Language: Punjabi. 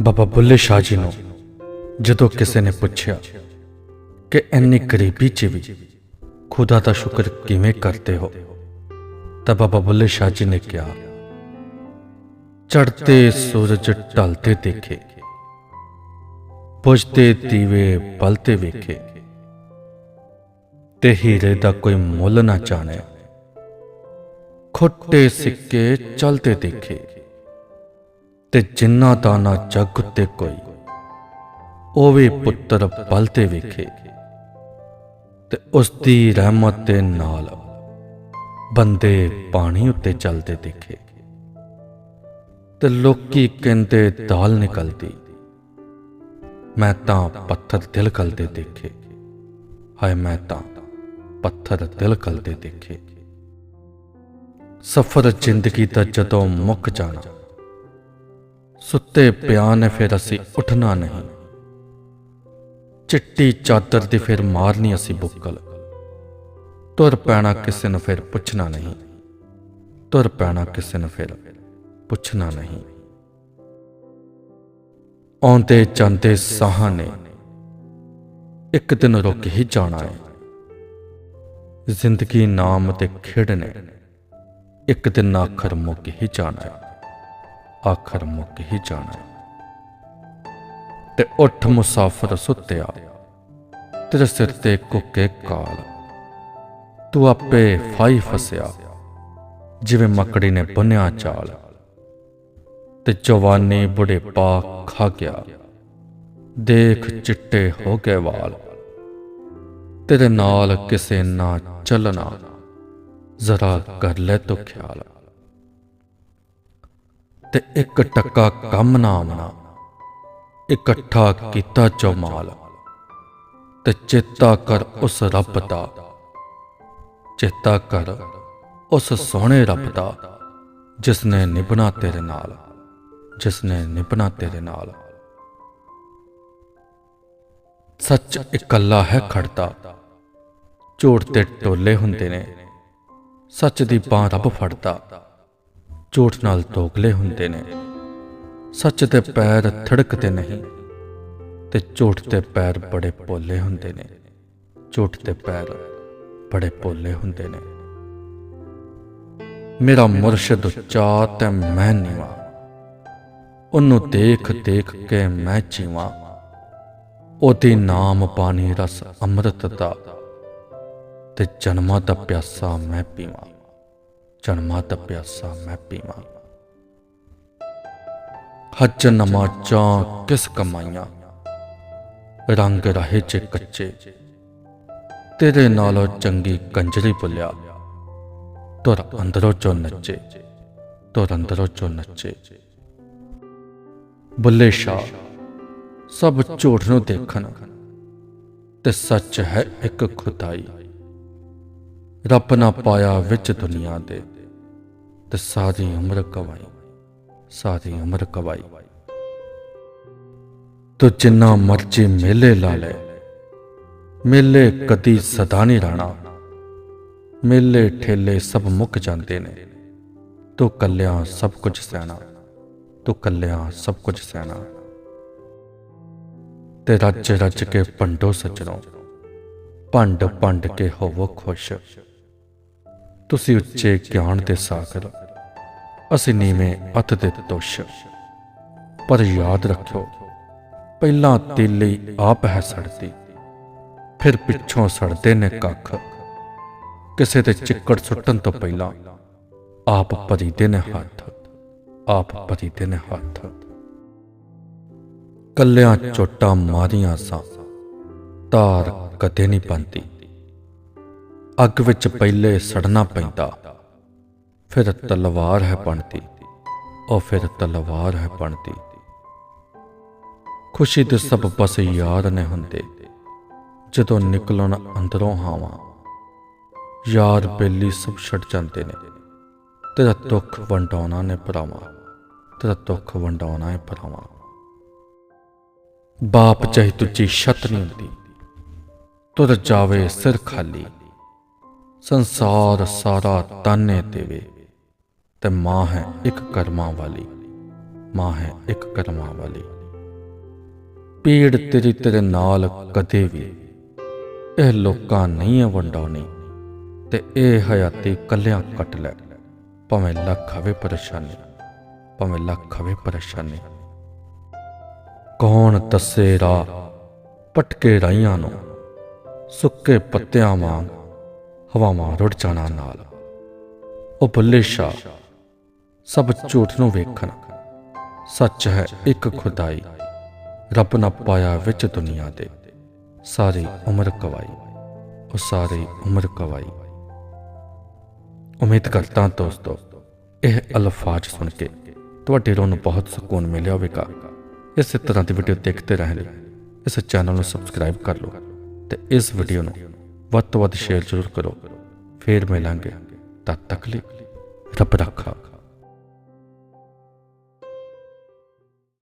ਬਾਬਾ ਬੁੱਲੇ ਸ਼ਾਹ ਜੀ ਨੂੰ ਜਦੋਂ ਕਿਸੇ ਨੇ ਪੁੱਛਿਆ ਕਿ ਇੰਨੀ ਗਰੀਬੀ 'ਚ ਵੀ ਖੁਦਾ ਦਾ ਸ਼ੁਕਰ ਕਿਵੇਂ ਕਰਦੇ ਹੋ, ਤਾਂ ਬਾਬਾ ਬੁੱਲੇ ਸ਼ਾਹ ਜੀ ਨੇ ਕਿਹਾ, ਚੜ੍ਹਦੇ ਸੂਰਜ ਢਲਦੇ ਦੇਖੇ ਬੁਝਦੇ ਦੀਵੇ ਬਲਤੇ ਵੇਖੇ, ਤੇ ਹੀਰੇ ਦਾ ਕੋਈ ਮੁੱਲ ਨਾ ਜਾਣਿਆ। ਖੋਟੇ ਸਿੱਕੇ ਚਲਦੇ ਦੇਖੇ। ਤੇ ਜਿੰਨਾ ਦਾ ਨਾ ਜੱਗ ਉੱਤੇ ਕੋਈ, ਉਹ ਵੀ ਪੁੱਤਰ ਬਲਤੇ ਵੇਖੇ ਤੇ ਉਸ ਦੀ ਰਹਿਮਤ ਦੇ ਨਾਲ ਬੰਦੇ ਪਾਣੀ ਉੱਤੇ ਚੱਲਦੇ ਦੇਖੇ ਤੇ ਲੋਕੀ ਕਹਿੰਦੇ, ਦਾਲ ਨਿਕਲਦੀ। ਮੈਂ ਤਾਂ ਪੱਥਰ ਦਿਲ ਕਲਦੇ ਦੇਖੇ। ਹਾਏ, ਮੈਂ ਤਾਂ ਪੱਥਰ ਦਿਲ ਕਲਦੇ ਦੇਖੇ। ਸਫਰ ਜ਼ਿੰਦਗੀ ਦਾ ਜਦੋਂ ਮੁੱਕ ਜਾਣਾ ਸੁੱਤੇ ਪਿਆ ਨੇ ਫਿਰ ਅਸੀਂ ਉੱਠਣਾ ਨਹੀਂ। ਚਿੱਟੀ ਚਾਦਰ ਦੀ ਫਿਰ ਮਾਰਨੀ ਅਸੀਂ ਬੁੱਕਲ। ਤੁਰ ਪੈਣਾ ਕਿਸੇ ਨੂੰ ਫਿਰ ਪੁੱਛਣਾ ਨਹੀਂ। ਤੁਰ ਪੈਣਾ ਕਿਸੇ ਨੂੰ ਫਿਰ ਪੁੱਛਣਾ ਨਹੀਂ। ਆਉਂਦੇ ਜਾਂਦੇ ਸਾਹਾਂ ਨੇ ਇੱਕ ਦਿਨ ਰੁਕ ਹੀ ਜਾਣਾ ਹੈ ਜ਼ਿੰਦਗੀ ਨਾਮ ਤੇ ਖੇਡਣੇ ਇੱਕ ਦਿਨ ਆਖਰ ਮੁੱਕ ਹੀ ਜਾਣਾ ਹੈ ਆਖਰ ਮੁੱਕ ਹੀ ਜਾਣਾ। ਤੇ ਉੱਠ ਮੁਸਾਫਰ ਸੁੱਤਿਆ। ਤੇਰੇ ਸਿਰ ਤੇ ਕੁੱਕੇ ਕਾਲ। ਤੂੰ ਆਪੇ ਫਾਈ ਫਸਿਆ। ਜਿਵੇਂ ਮੱਕੜੀ ਨੇ ਬੰਨਿਆ ਚਾਲ। ਤੇ ਜਵਾਨੀ ਬੁਢੇਪਾ ਖਾ ਗਿਆ। ਦੇਖ ਚਿੱਟੇ ਹੋ ਗਏ ਵਾਲ। ਤੇਰੇ ਨਾਲ ਕਿਸੇ ਨਾ ਚੱਲਣਾ। ਜ਼ਰਾ ਕਰ ਲੈ ਤੋ ਖਿਆਲ। ਤੇ ਇੱਕ ਟੱਕਾ ਕੰਮ ਨਾ ਆਉਣਾ ਇਕੱਠਾ ਕੀਤਾ ਚੌਮਾਲ ਤੇ ਚੇਤਾ ਕਰ ਉਸ ਰੱਬ ਦਾ, ਚੇਤਾ ਕਰ ਉਸ ਸੋਹਣੇ ਰੱਬ ਦਾ ਜਿਸ ਨੇ ਨਿਭਣਾ ਤੇਰੇ ਨਾਲ ਜਿਸ ਨੇ ਨਿਭਣਾ ਤੇਰੇ ਨਾਲ। ਸੱਚ ਇਕੱਲਾ ਹੈ ਖੜਦਾ, ਝੂਠ ਤੇ ਟੋਲੇ ਹੁੰਦੇ ਨੇ, ਸੱਚ ਦੀ ਬਾਹ ਰੱਬ ਫੜਦਾ। ਝੂਠ ਨਾਲ ਤੋਗਲੇ ਹੁੰਦੇ ਨੇ। ਸੱਚ ਦੇ ਪੈਰ ਥੜਕਦੇ ਨਹੀਂ ਤੇ ਝੂਠ ਦੇ ਪੈਰ ਬੜੇ ਪੋਲੇ ਹੁੰਦੇ ਨੇ। ਝੂਠ ਦੇ ਪੈਰ ਬੜੇ ਪੋਲੇ ਹੁੰਦੇ ਨੇ। ਮੇਰਾ ਮੁਰਸ਼ਿਦ ਉੱਚਾ ਤੇ ਮੈਂ ਨੀਵਾ। ਉਹਨੂੰ ਦੇਖ ਦੇਖ ਕੇ ਮੈਂ ਜੀਵਾਂ। ਉਹਦੇ ਨਾਮ ਪਾਣੀ ਰਸ ਅੰਮ੍ਰਿਤ ਦਾ ਤੇ ਜਨਮਾਂ ਦਾ ਪਿਆਸਾ ਮੈਂ ਪੀਵਾਂ। ਜਨਮਾਂ ਦਾ ਮੈਂ ਪੀਵਾਂ। ਹੱਜ ਨਮਾਜ਼ਾਂ ਕਿਸ ਕਮਾਈਆਂ? ਰੰਗ ਰਹੇ ਚ ਕੱਚੇ। ਤੇਰੇ ਨਾਲੋਂ ਚੰਗੀ ਕੰਜਰੀ ਬੁੱਲਿਆ। ਤੁਰ ਅੰਦਰੋਂ ਚੋਂ ਨੱਚੇ। ਤੁਰ ਅੰਦਰੋਂ ਚੋਂ ਨੱਚੇ। ਬੁੱਲੇ ਸ਼ਾਹ, ਸਭ ਝੂਠ ਨੂੰ ਦੇਖਣ। ਤੇ ਸੱਚ ਹੈ ਇੱਕ ਖੁਦਾਈ। ਰੱਬ ਨਾ ਪਾਇਆ ਵਿੱਚ ਦੁਨੀਆ ਦੇ। ਤੇ ਸਾਰੀ ਉਮਰ ਕਵਾਈ ਸਾਰੀ ਉਮਰ ਕਵਾਈ। ਤੂੰ ਜਿੰਨਾ ਮਰਜ਼ੀ ਮੇਲੇ ਲਾ ਲੈ, ਮੇਲੇ ਕਦੀ ਸਦਾ ਨਹੀਂ ਰਹਿਣਾ। ਮੇਲੇ ਠੇਲੇ ਸਭ ਮੁੱਕ ਜਾਂਦੇ ਨੇ, ਤੂੰ ਕੱਲਿਆਂ ਸਭ ਕੁਝ ਸਹਿਣਾ, ਤੂੰ ਕੱਲਿਆਂ ਸਭ ਕੁਝ ਸਹਿਣਾ। ਤੇ ਰੱਜ ਰੱਜ ਕੇ ਪੰਡੋ ਸੱਜਣੋ, ਭੰਡ ਭੰਡ ਕੇ ਹੋਵੋ ਖੁਸ਼। ਤੁਸੀਂ ਉੱਚੇ ਗਿਆਨ ਦੇ ਸਾਗਰ ਅਸੀਂ ਨੀਵੇਂ ਅਤ ਦੇ ਤੋਸ਼। ਪਰ ਯਾਦ ਰੱਖਿਓ, ਪਹਿਲਾਂ ਤੇਲੀ ਆਪ ਹੈ ਸੜਦੀ, ਫਿਰ ਪਿੱਛੋਂ ਸੜਦੇ ਨੇ ਕੱਖ। ਕਿਸੇ ਤੇ ਚਿੱਕੜ ਸੁੱਟਣ ਤੋਂ ਪਹਿਲਾਂ ਆਪ ਭਰੀਦੇ ਨੇ ਹੱਥ, ਆਪ ਭਰੀਦੇ ਨੇ ਹੱਥ। ਕੱਲਿਆਂ ਚੋਟਾਂ ਮਾਰੀਆਂ ਸਾਂ, ਤਾਰ ਕਦੇ ਨਹੀਂ ਬੰਦੀ ਅੱਗ ਵਿੱਚ ਪਹਿਲੇ ਸੜਨਾ ਪੈਂਦਾ ਫਿਰ ਤਲਵਾਰ ਹੈ ਬਣਦੀ, ਉਹ ਫਿਰ ਤਲਵਾਰ ਹੈ ਬਣਦੀ। ਖੁਸ਼ੀ ਦੇ ਸਭ ਬਸ ਯਾਰ ਨੇ ਹੁੰਦੇ, ਜਦੋਂ ਨਿਕਲਣ ਅੰਦਰੋਂ ਹਾਵਾਂ ਯਾਰ ਬੇਲੀ ਸਭ ਛੱਡ ਜਾਂਦੇ ਨੇ। ਤੇਰਾ ਦੁੱਖ ਵੰਡਾਉਣਾ ਨੇ ਭਰਾਵਾਂ, ਤੇਰਾ ਦੁੱਖ ਵੰਡਾਉਣਾ ਹੈ ਭਰਾਵਾਂ। ਬਾਪ ਚਾਹੇ ਤੁਝੀ ਛਤ ਨਹੀਂ ਹੁੰਦੀ, ਤੁਰ ਜਾਵੇ ਸਿਰ ਖਾਲੀ, ਸੰਸਾਰ ਸਾਰਾ ਤਾਨੇ ਦੇਵੇ। ਤੇ ਮਾਂ ਹੈ ਇੱਕ ਕਰਮਾਂ ਵਾਲੀ। ਮਾਂ ਹੈ ਇੱਕ ਕਰਮਾਂ ਵਾਲੀ। ਪੀੜ ਤੇਰੀ ਤੇਰੇ ਨਾਲ ਕਦੇ ਵੀ। ਇਹ ਲੋਕਾਂ ਨਹੀਂ ਵੰਡਾਉਣੀ। ਤੇ ਇਹ ਹਯਾਤੀ ਕੱਲਿਆਂ ਕੱਟ ਲੈ। ਭਾਵੇਂ ਲੱਖ ਆਵੇ ਪਰੇਸ਼ਾਨੀ। ਭਾਵੇਂ ਲੱਖ ਆਵੇ ਪਰੇਸ਼ਾਨੀ। ਕੌਣ ਦੱਸੇ ਰਾਹ ਪਟਕੇ ਰਾਈਆਂ ਨੂੰ? ਸੁੱਕੇ ਪੱਤਿਆਂ ਵਾਂਗ ਹਵਾਵਾਂ ਰੁੜ ਜਾਣਾ ਨਾਲ। ਉਹ ਬੱਲੇ ਸ਼ਾਹ ਸਭ ਝੂਠ ਨੂੰ ਵੇਖਣ। ਸੱਚ ਹੈ ਇੱਕ ਖੁਦਾਈ। ਰੱਬ ਨਾ ਪਾਇਆ ਵਿੱਚ ਦੁਨੀਆ ਦੇ। ਸਾਰੀ ਉਮਰ ਕਵਾਈ। ਉਹ ਸਾਰੀ ਉਮਰ ਕਵਾਈ। ਉਮੀਦ ਕਰਦਾ ਦੋਸਤੋ, ਇਹ ਅਲਫਾਜ਼ ਸੁਣ ਕੇ ਤੁਹਾਡੇ ਰੂਹ ਨੂੰ ਬਹੁਤ ਸਕੂਨ ਮਿਲਿਆ ਹੋਵੇਗਾ। ਇਸੇ ਤਰ੍ਹਾਂ ਦੀ ਵੀਡੀਓ ਦੇਖਦੇ ਰਹਿਣ ਲਈ ਇਸ ਚੈਨਲ ਨੂੰ ਸਬਸਕ੍ਰਾਈਬ ਕਰ ਲਓ ਤੇ ਇਸ ਵੀਡੀਓ ਨੂੰ ਵੱਧ ਤੋਂ ਵੱਧ ਸ਼ੇਅਰ ਜ਼ਰੂਰ ਕਰੋ। ਫੇਰ ਮਿਲਾਂਗੇ। ਤਦ ਤੱਕ ਲਈ ਰੱਬ ਰੱਖਾ।